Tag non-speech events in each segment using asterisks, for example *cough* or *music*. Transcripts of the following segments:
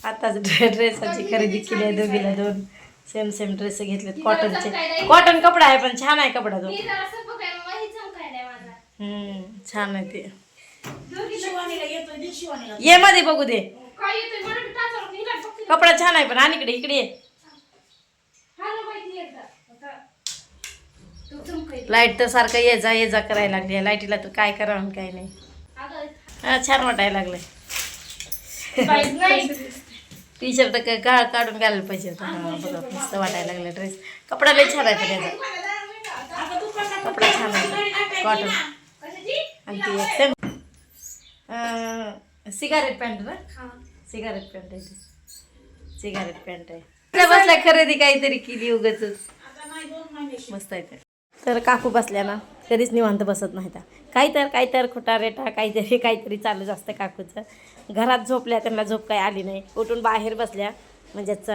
आताच ड्रेसाची खरेदी केली आहे दोघीला दोन. सेम सेम ड्रेस घेतलेत. कॉटनचे कॉटन कपडा आहे पण छान आहे कपडा तो. छान आहे ते. ये मध्ये बघू दे. कपडा छान आहे पण आणि इकडे इकडे हा लाइट तर सारखं ये जा ये जा करायला लागली. लाईटीला तर काय करावं काय नाही. अगं हा, छान वाटायला लागलंय. नाही. टी शर्ट का काढून घालायला पाहिजे होतं. बघा मस्त वाटायला लागलं ड्रेस कपडा लई छान आहे त्याचा. कपडा छान आहे. कॉटन आणि ती एक सिगारेट पॅन्ट ना? हा. सिगारेट पॅन्ट आहे सिगारेट पॅन्ट आहे. त्या बसल्या खरेदी काहीतरी केली उगाच मस्त आहे तर काकू बसल्या ना. कधीच निवांत बसत नाही तर काही तर काही तर खोटा रेटा काहीतरी काहीतरी चालूच असतं काकूचं. घरात झोपल्या त्यांना झोप काही आली नाही. उठून बाहेर बसल्या म्हणजेच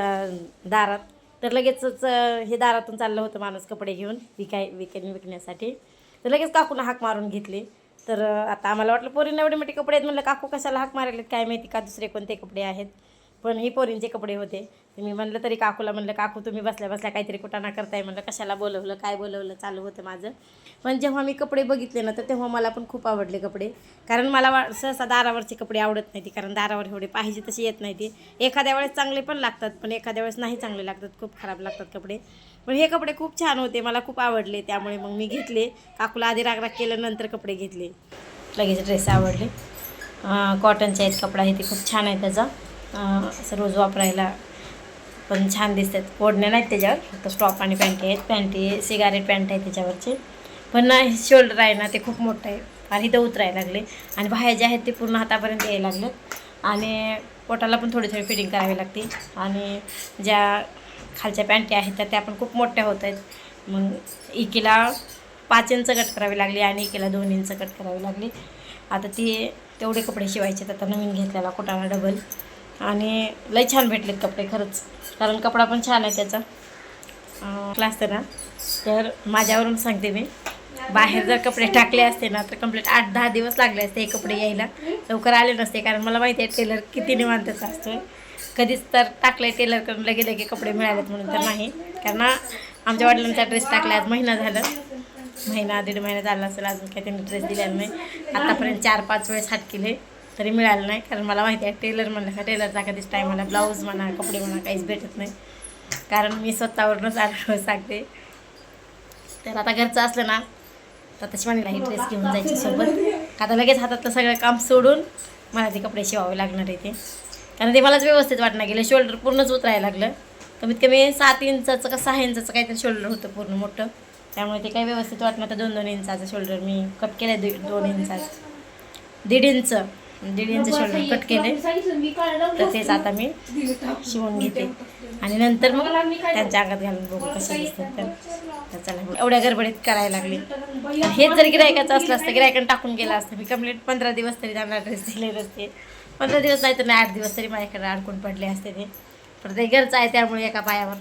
दारात. तर लगेचच हे दारातून चाललं होतं माणूस कपडे घेऊन विकाय विकेन विकण्यासाठी. तर लगेच काकूनं हाक मारून घेतली. तर आता आम्हाला वाटलं पोरींना एवढे मोठे कपडे आहेत म्हणलं काकू कशाला हाक मारायला काय माहिती का दुसरे कोणते कपडे आहेत? पण ही पोरींचे कपडे होते. मी म्हणलं तरी काकूला म्हणलं काकू तुम्ही बसल्या बसल्या काहीतरी कुटाणा करताय. म्हणलं कशाला बोलवलं काय बोलवलं चालू होतं माझं. पण जेव्हा मी कपडे बघितले ना तर तेव्हा मला पण खूप आवडले कपडे. कारण मला वा सहसा दारावरचे कपडे आवडत नाही कारण दारावर एवढे पाहिजे तसे येत नाही ते एखाद्या वेळेस चांगले पण लागतात पण एखाद्या वेळेस नाही चांगले लागतात खूप खराब लागतात कपडे. पण हे कपडे खूप छान होते मला खूप आवडले. त्यामुळे मग मी घेतले. काकूला आधी रागराग केलं नंतर कपडे घेतले. लगेच ड्रेस आवडले. कॉटनचे आहेत कपडा आहे ते खूप छान आहे त्याचा. असं रोज वापरायला पण छान दिसतात. ओढण्या नाहीत त्याच्यावर फक्त स्टॉप आणि पॅन्टी आहेत. पॅन्टी सिगारेट पॅन्ट आहे त्याच्यावरचे. पण ना शोल्डर आहे ना ते खूप मोठं आहे. फार इथं उतरायला लागले. आणि बाहेर जे आहेत ते पूर्ण हातापर्यंत यायला लागलेत आणि पोटाला पण थोडी थोडी फिटिंग करावी लागते. आणि ज्या खालच्या पॅन्टी आहेत त्या त्या पण खूप मोठ्या होत आहेत. मग इकेला पाच इंच कट करावी लागली आणि इकेला दोन इंच कट करावी लागली. आता ती तेवढे कपडे शिवायचे आता नवीन घेतलेला कुटाणा डबल आणि लई छान भेटलेत कपडे खरंच. कारण कपडा पण छान आहे त्याचा. क्लास ना? तर माझ्यावरून सांगते मी. बाहेर जर कपडे टाकले असते ना तर कंप्लीट आठ दहा दिवस लागले असते हे कपडे यायला. लवकर आले नसते कारण मला माहिती आहे टेलर किती निवांतच असतो कधीच तर टाकले टेलरकडून लगे लगे कपडे मिळालेत म्हणून तर नाही. कारण आमच्या वडिलांचा ड्रेस टाकला आज महिना झाला. महिना दीड महिना झाला असेल अजून काही त्यांनी ड्रेस दिलेला नाही. आतापर्यंत चार पाच वेळेस हात केले. तरी मिळालं नाही कारण मला माहिती आहे टेलर म्हणलं का टेलरचा कधीच टाईम म्हणा ब्लाऊज म्हणा कपडे म्हणा काहीच भेटत नाही. कारण मी स्वतःवरूनच आलो *laughs* सांगते तर आता घरचं असलं ना तर तशी आता ही ड्रेस घेऊन जायची सोबत. आता लगेच हातातलं सगळं काम सोडून मला ते कपडे शिवावे लागणार आहे ते. कारण ते मलाच व्यवस्थित वाटणं गेलं शोल्डर पूर्णच उतरायला लागलं. कमीत कमी सात इंचाचं का सहा इंचाचं काहीतरी शोल्डर होतं पूर्ण मोठं. त्यामुळे ते काही व्यवस्थित वाटणं तर दोन दोन इंचाचं शोल्डर मी कट केलं दीड दोन इंचाचं. दीड इंच. दीड इंच शोल्डर कट केले. मी तर तेच आता मी शिवून घेते. आणि नंतर मग त्यांच्या अंगात घालून बघू कसे दिसतात तर चला एवढ्या गडबडीत करायला लागली. हेच जर गिरायकाचं असलं असतं गिरायकानं टाकून गेलं असतं. मी कंप्लीट पंधरा दिवस तरी त्यांना ड्रेस दिले नसते पंधरा दिवस नाही तर नाही आठ दिवस तरी माझ्याकडे अडकून पडले असते ते. पण ते घरचं आहे त्यामुळे एका पायावर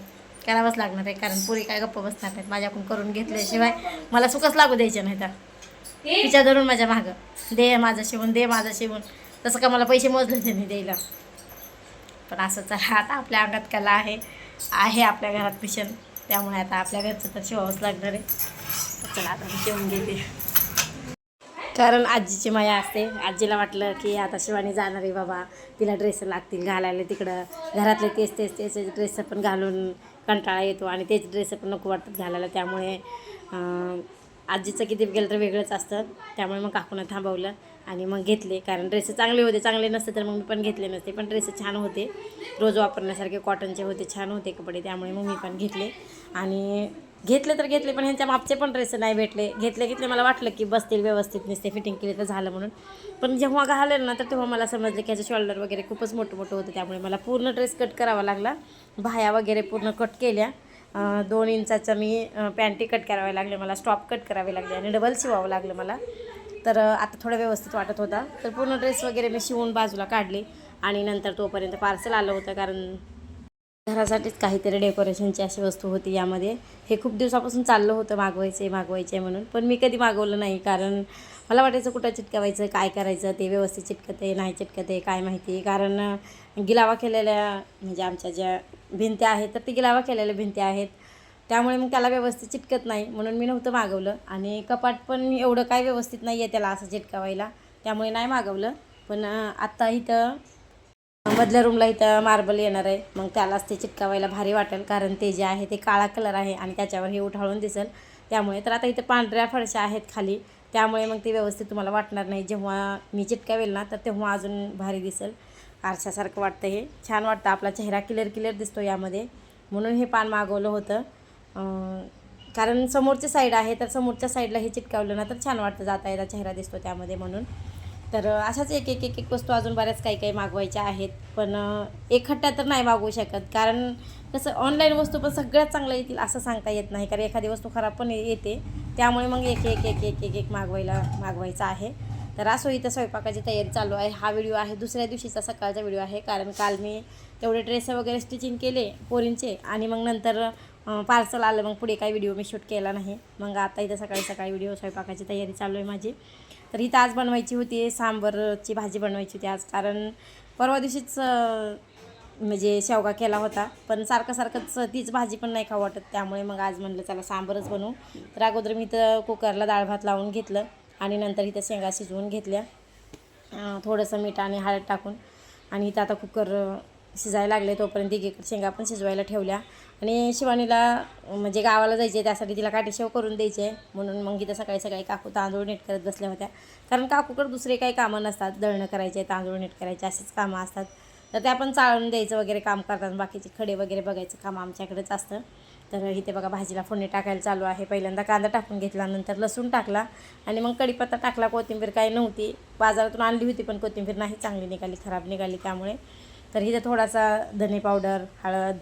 करावंच लागणार आहे. कारण पुरी काय गप्प बसणार नाहीत. माझ्याकडून करून घेतल्याशिवाय मला सुखच लागू द्यायचे नाही तर. तिच्या धरून माझ्या मागं. दे माझं शिवून दे माझं शिवून. तसं का मला पैसे मोजले त्यांनी द्यायला. पण असं चला आता आपल्या अंगात कला आहे. आहे आपल्या घरात मिशन. त्यामुळे आता आपल्या घरचं तर शिवावंच लागणार आहे. चला आता मी शिवून घेते. कारण आजीची माया असते. आजीला वाटलं की आता शिवानी जाणार आहे बाबा. तिला ड्रेस लागतील घालायला तिकडं. घरातले तेच तेच तेच ड्रेस पण घालून कंटाळा येतो आणि तेच ड्रेस पण नको वाटतात घालायला. त्यामुळे आजीचं किती गेलं तर वेगळंच असतं. त्यामुळे मग काकूनं थांबवलं आणि मग घेतले. कारण ड्रेस चांगले होते. चांगले नसते तर मग मी पण घेतले नसते. पण ड्रेस छान होते. रोज वापरण्यासारखे कॉटनचे होते. छान होते कपडे. त्यामुळे मग मी पण घेतले. आणि घेतले तर घेतले पण ह्यांच्या मापचे पण ड्रेस नाही भेटले. घेतले घेतले. मला वाटलं की बसतील व्यवस्थित नसते फिटिंग केली तर झालं म्हणून. पण जेव्हा घालेलं ना तर तेव्हा मला समजलं की ह्याचं शोल्डर वगैरे खूपच मोठं मोठं होतं. त्यामुळे मला पूर्ण ड्रेस कट करावा लागला. बाह्या वगैरे पूर्ण कट केल्या. दोन इंचाचं मी पॅन्टी कट करावे लागले मला स्टॉप कट करावे लागले आणि डबल शिवावं लागलं मला. तर आता थोडं व्यवस्थित वाटत होता. तर पूर्ण ड्रेस वगैरे मी शिवून बाजूला काढली आणि नंतर तोपर्यंत पार्सल आलं होतं कारण घरासाठीच काहीतरी डेकोरेशनची अशी वस्तू होती यामध्ये. हे खूप दिवसापासून चाललं होतं मागवायचे मागवायचे म्हणून. पण मी कधी मागवलं नाही कारण मला वाटायचं कुठं चिटकवायचं काय करायचं ते व्यवस्थित चिटकत आहे नाही चिटकत आहे काय माहिती. कारण गिलावा केलेल्या म्हणजे आमच्या ज्या भिंत्या आहेत तर ती गिलावा केलेल्या भिंत्या आहेत. त्यामुळे मग त्याला व्यवस्थित चिटकत नाही. म्हणून मी नव्हतं मागवलं. आणि कपाट पण एवढं काय व्यवस्थित नाही आहे त्याला असं चिटकावायला. त्यामुळे नाही मागवलं. पण आत्ता इथं मधल्या रूमला इथं मार्बल येणार आहे. मग त्यालाच ते चिटकावायला भारी वाटेल. कारण ते जे आहे ते काळा कलर आहे आणि त्याच्यावर हे उठाळून दिसेल. त्यामुळे तर आता इथं पांढऱ्या फळशा आहेत खाली. त्यामुळे मग ते व्यवस्थित तुम्हाला वाटणार नाही. जेव्हा मी चिटकावेल ना तर तेव्हा अजून भारी दिसेल. आरशासारखं वाटतं हे. छान वाटतं. आपला चेहरा क्लिअर क्लिअर दिसतो यामध्ये. म्हणून हे पान मागवलं होतं. कारण समोरची साईड आहे तर समोरच्या साईडला हे चिटकावलं ना तर छान वाटतं. जाता येता चेहरा दिसतो त्यामध्ये म्हणून. तर अशाच एक एक एक एक वस्तू अजून बऱ्याच काही काही मागवायच्या आहेत. पण एकखट्ट्या एक तर नाही मागवू शकत. कारण कसं ऑनलाईन वस्तू पण सगळ्यात चांगल्या येतील असं सांगता येत नाही. कारण एखादी वस्तू खराब पण येते. त्यामुळे मग एक एक एक एक एक एक मागवायला मागवायचं आहे. तर असो इथं स्वयंपाकाची तयारी चालू आहे. हा व्हिडिओ आहे दुसऱ्या दिवशीचा सकाळचा व्हिडिओ आहे. कारण काल मी तेवढे ड्रेस वगैरे स्टिचिंग केले पोरींचे आणि मग नंतर पार्सल आलं. मग पुढे काही व्हिडिओ मी शूट केला नाही. मग आता इथं सकाळी सकाळी व्हिडिओ स्वयंपाकाची तयारी चालू आहे माझी. तर इथं आज बनवायची होती सांबरची भाजी बनवायची होती आज. कारण परवा दिवशीच म्हणजे शेवगा केला होता. पण सारखं सारखंच तीच भाजी पण नाही खाऊ वाटत. त्यामुळे मग आज म्हणलं चला सांबरच बनवू. तर अगोदर मी इथं कुकरला डाळ भात लावून घेतलं. आणि नंतर इथं शेंगा शिजवून घेतल्या. थोडंसं मीठ आणि हळद टाकून. आणि इथं आता कुकर शिजायला लागले तोपर्यंत एकीकडे शेंगा पण शिजवायला ठेवल्या. आणि शिवानीला म्हणजे गावाला जायचे त्यासाठी तिला काटेशेव करून द्यायचे म्हणून मग इथं सकाळी सकाळी काकू तांदूळ नीट करत बसल्या होत्या. कारण काकूकडे दुसरे काही कामं नसतात. दळणं करायचे तांदूळ नीट करायचे असेच कामं असतात. तर त्या पण चाळून द्यायचं वगैरे काम करतात. बाकीचे खडे वगैरे बघायचं काम आमच्याकडेच असतं. तर इथे बघा भाजीला फोडणी टाकायला चालू आहे. पहिल्यांदा कांदा टाकून घेतला नंतर लसूण टाकला आणि मग कढीपत्ता टाकला. कोथिंबीर काही नव्हती. बाजारातून आणली होती पण कोथिंबीर नाही चांगली निघाली खराब निघाली त्यामुळे. तर इथे थोडासा धने पावडर हळद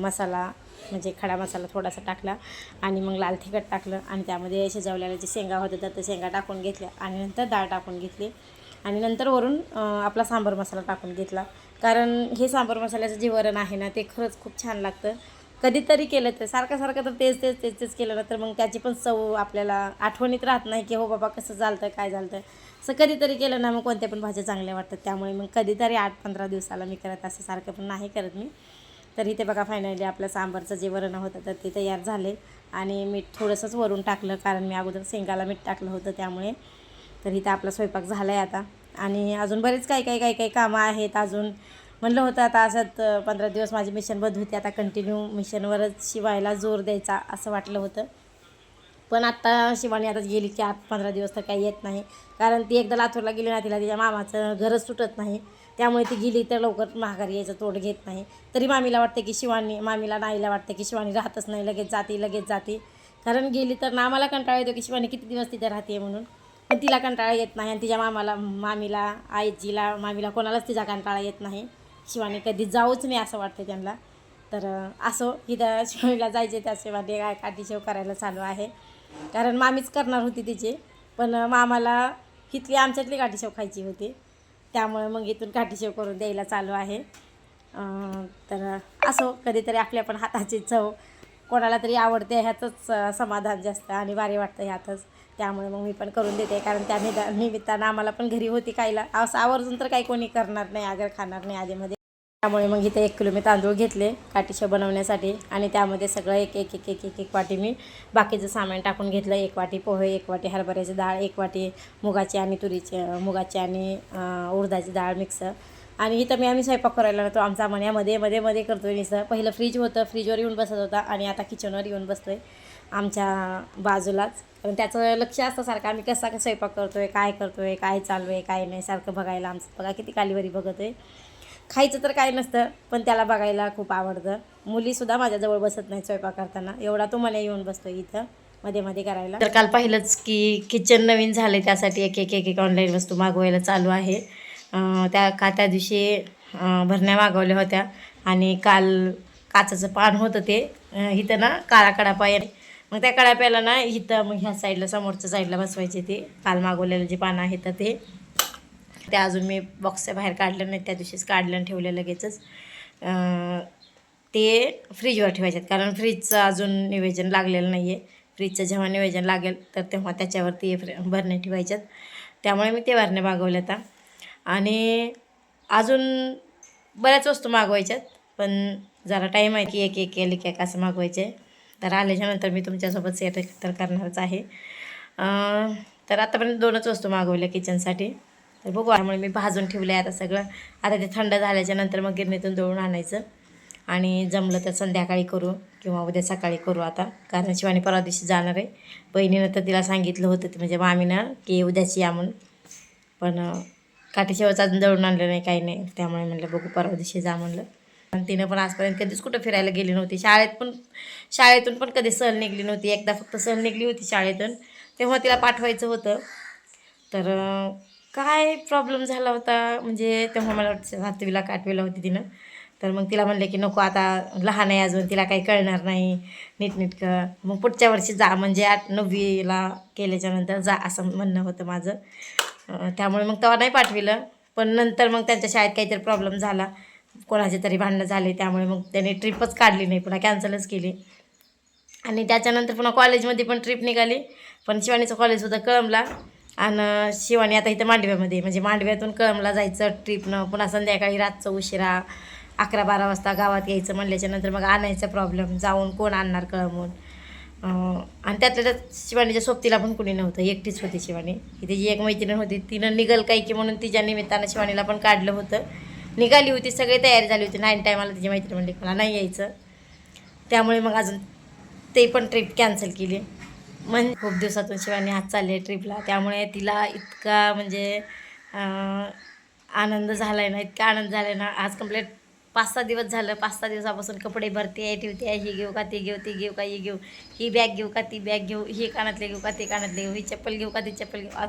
मसाला म्हणजे खडा मसाला थोडासा टाकला आणि मग लाल तिखट टाकलं आणि त्यामध्ये शिजवलेल्या जे शेंगा होत्या तर त्या शेंगा टाकून घेतल्या आणि नंतर डाळ टाकून घेतली. आणि नंतर वरून आपला सांबार मसाला टाकून घेतला. कारण हे सांबार मसाल्याचं जे वरण आहे ना ते खरंच खूप छान लागतं. कधीतरी केलं तर सारखं सारखं तर तेच तेच तेच तेच केलं ना तर मग त्याची पण चव आपल्याला आठवणीत राहत नाही की हो बाबा कसं चालतं काय चालतं असं कधीतरी केलं ना मग कोणत्या पण भाज्या चांगल्या वाटतात. त्यामुळे मग कधीतरी आठ पंधरा दिवसाला मी करत असं सारखं पण नाही करत मी. तर इथे बघा फायनली आपलं सांबारचं जे वरण होतं तर ते तयार झाले. आणि मीठ थोडंसंच वरून टाकलं कारण मी अगोदर शेंगाला मीठ टाकलं होतं त्यामुळे. तर इथं आपला स्वयंपाक झाला आहे आता. आणि अजून बरेच काही काही काही काही कामं आहेत. अजून म्हणलं होतं आता असं पंधरा दिवस माझी मिशन बंद होती आता कंटिन्यू मिशनवरच शिवायला जोर द्यायचा असं वाटलं होतं. पण आत्ता शिवानी आता गेली की आठ पंधरा दिवस तर काही येत नाही. कारण ती एकदा लातूरला गेली ना तिला तिच्या मामाचं घरच सुटत नाही. त्यामुळे ती गेली तर लवकर माघारी यायचं तोड घेत नाही. तरी मामीला वाटते की शिवानी मामीला नाहीला वाटते की शिवानी राहतच नाही लगेच जाते लगेच जाते. कारण गेली तर ना आम्हाला कंटाळा येतो की शिवानी किती दिवस तिथे राहते म्हणून. पण तिला कंटाळा येत नाही आणि तिच्या मामाला मामीला आईजीला मामीला कोणालाच तिचा कंटाळा येत नाही. शिवाने कधी जाऊच नाही असं वाटतं त्यांना. तर असो इथं शिवानीला जायचे त्या शिवाने काय काठीशेव करायला चालू आहे. कारण मामीच करणार होती तिची. पण मामाला इथली आमच्यातली काठीशेव खायची होती. त्यामुळे मग इथून काठीशेव करून द्यायला चालू आहे. तर असो कधीतरी आपल्या पण हाताची चव. कोणाला तरी आवडते ह्याचंच समाधान जास्त आणि भारी वाटतं ह्यातच. त्यामुळे मग मी पण करून देते कारण त्या निदा निमित्तानं आम्हाला पण घरी होती खायला. असं आवर्जून तर काही कोणी करणार नाही आगर खाणार नाही आधीमध्ये. त्यामुळे मग इथे एक किलो मी तांदूळ घेतले काठीशे बनवण्यासाठी. आणि त्यामध्ये सगळं एक एक एक एक एक एक वाटी मी बाकीचं सामान टाकून घेतलं. एक वाटी पोहे एक वाटी हरभऱ्याची डाळ एक वाटी मुगाची आणि तुरीची मुगाची आणि उडदाची डाळ मिक्स आणि इथं मी आम्ही स्वयंपाक करायला लागतो आमचा मण्यामध्ये मध्ये मध्ये करतो आहे निसं पहिलं फ्रीज होतं फ्रीजवर येऊन बसत होता आणि आता किचनवर येऊन बसतो आहे आमच्या बाजूलाच. कारण त्याचं लक्ष असतं सारखं आम्ही कसा का स्वयंपाक आहे काय करतो आहे काय चालू आहे काय नाही सारखं बघायला आमचं. बघा किती कालीवरी बघतोय. खायचं तर काय नसतं पण त्याला बघायला खूप आवडतं. मुलीसुद्धा माझ्याजवळ बसत नाही स्वयंपाक करताना. एवढा तो मला येऊन बसतो इथं मध्ये मध्ये करायला. तर काल पाहिलंच की किचन नवीन झाले त्यासाठी एक एक एक एक ऑनलाईन वस्तू मागवायला चालू आहे. त्या का त्या दिवशी भरण्या मागवल्या होत्या. आणि काल काचाचं पान होतं ते. इथं ना काळा कडापा आहे. मग त्या कडाप्याला ना इथं मग ह्या साईडला समोरच्या साईडला बसवायचे ते. काल मागवलेलं जे पानं आहेत तर ते. ते अजून मी बॉक्सच्या बाहेर काढलं नाही. त्या दिवशीच काढलं ठेवलं लगेचच. ते फ्रीजवर ठेवायचे आहेत कारण फ्रीजचं अजून नियोजन लागलेलं नाही आहे फ्रीजचं जेव्हा नियोजन लागेल तर तेव्हा त्याच्यावरती भरणे ठेवायच्यात. त्यामुळे मी ते भरणे मागवले आता आणि अजून बऱ्याच वस्तू मागवायच्यात पण जरा टाईम आहे की एक एक एक एक असं मागवायचे. तर आल्याच्यानंतर मी तुमच्यासोबत सेट तर करणारच आहे. तर आतापर्यंत दोनच वस्तू मागवल्या किचनसाठी तर बघू त्यामुळे मी भाजून ठेवलं आहे आता सगळं. आता ते थंड झाल्याच्यानंतर मग गिरणीतून दळून आणायचं. आणि जमलं तर संध्याकाळी करू किंवा उद्या सकाळी करू आता. कारण शिवानी परवा दिवशी जाणार आहे. बहिणीनं तर तिला सांगितलं होतं ते म्हणजे मामीनं की उद्याची या म्हणून. पण काठीशेवचं अजून दळून आणलं नाही काही नाही. त्यामुळे म्हणलं बघू परवा दिवशी जा म्हणलं. आणि तिनं पण आजपर्यंत कधीच कुठं फिरायला गेली नव्हती. शाळेत पण शाळेतून पण कधी सहल निघली नव्हती. एकदा फक्त सहल निघली होती शाळेतून. तेव्हा तिला पाठवायचं होतं. तर काय प्रॉब्लेम झाला होता? म्हणजे तेव्हा मला वाटतं सातवीला काठवीला होती तिनं. तर मग तिला म्हणले की नको आता लहान आहे अजून. तिला काही कळणार नाही. नीटनीटकं. मग पुढच्या वर्षी जा. म्हणजे आठ नववीला केल्याच्यानंतर जा असं म्हणणं होतं माझं. त्यामुळे मग तेव्हा नाही पाठविलं. पण नंतर मग त्यांच्या शाळेत काहीतरी प्रॉब्लेम झाला. कोणाचे तरी भांडणं झाले त्यामुळे मग त्यांनी ट्रिपच काढली नाही. पुन्हा कॅन्सलच केली. आणि त्याच्यानंतर पुन्हा कॉलेजमध्ये पण ट्रिप निघाली. पण शिवानीचं कॉलेज कळमला आणि शिवानी आता इथं मांडव्यामध्ये म्हणजे मांडव्यातून कळमला जायचं ट्रिपनं पुन्हा संध्याकाळी रातचं उशिरा अकरा बारा वाजता गावात यायचं म्हणल्याच्यानंतर मग आणायचा प्रॉब्लेम जाऊन कोण आणणार कळमून आणि त्यातल्या त्यात शिवानीच्या सोबतीला पण कुणी नव्हतं एकटीच होती शिवानी. ही तिची एक मैत्रीण होती तिनं निघल काही की म्हणून तिच्या निमित्तानं शिवानीला पण काढलं होतं. निघाली होती सगळी तयारी झाली होती. नाईन टायमाला तिची मैत्रीण म्हणली मला नाही यायचं. त्यामुळे मग अजून ते पण ट्रिप कॅन्सल केली. म्हणजे खूप दिवसातून शिवानी हात चालले ट्रिपला त्यामुळे तिला इतका म्हणजे आनंद झाला आहे ना इतका आनंद झाला आहे ना आज कंप्लीट पाच सहा दिवस झालं पाच सहा दिवसापासून कपडे भरते आहे ठेवते आहे ही घेऊ का ते घेऊ ती घेऊ का ही घेऊ ही बॅग घेऊ का ती बॅग घेऊ ही कानातले घेऊ का ते कानातले घेऊ ही चप्पल घेऊ का ती चप्पल घेऊ.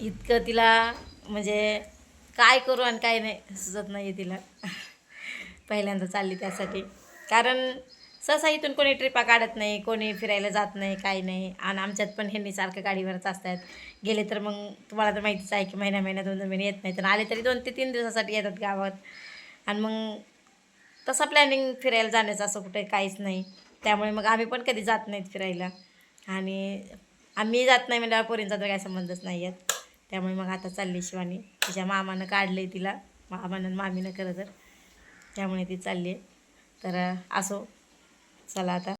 इतकं तिला म्हणजे काय करू आणि काय नाही सुचत नाही तिला. *laughs* पहिल्यांदा चालली त्यासाठी. कारण सहसा इथून कोणी ट्रिपा काढत नाही कोणी फिरायला जात नाही काही नाही. आणि आमच्यात पण ह्यांनी सारखं गाडीवरच असतात. गेले तर मग तुम्हाला तर माहितीच आहे की महिना महिना दोन दोन महिने येत नाही तर आले तरी दोन ते तीन दिवसासाठी येतात गावात. आणि मग तसा प्लॅनिंग फिरायला जाण्याचं असं कुठे काहीच नाही. त्यामुळे मग आम्ही पण कधी जात नाहीत फिरायला. आणि आम्ही जात नाही म्हणजे पोरींचा तर काही संबंधच नाही आहेत त्यामुळे मग आता चालली शिवानी. तिच्या मामानं काढलं आहे तिला. मामानं मामीनं खरं तर. त्यामुळे ती चालली आहे तर असो चला आता.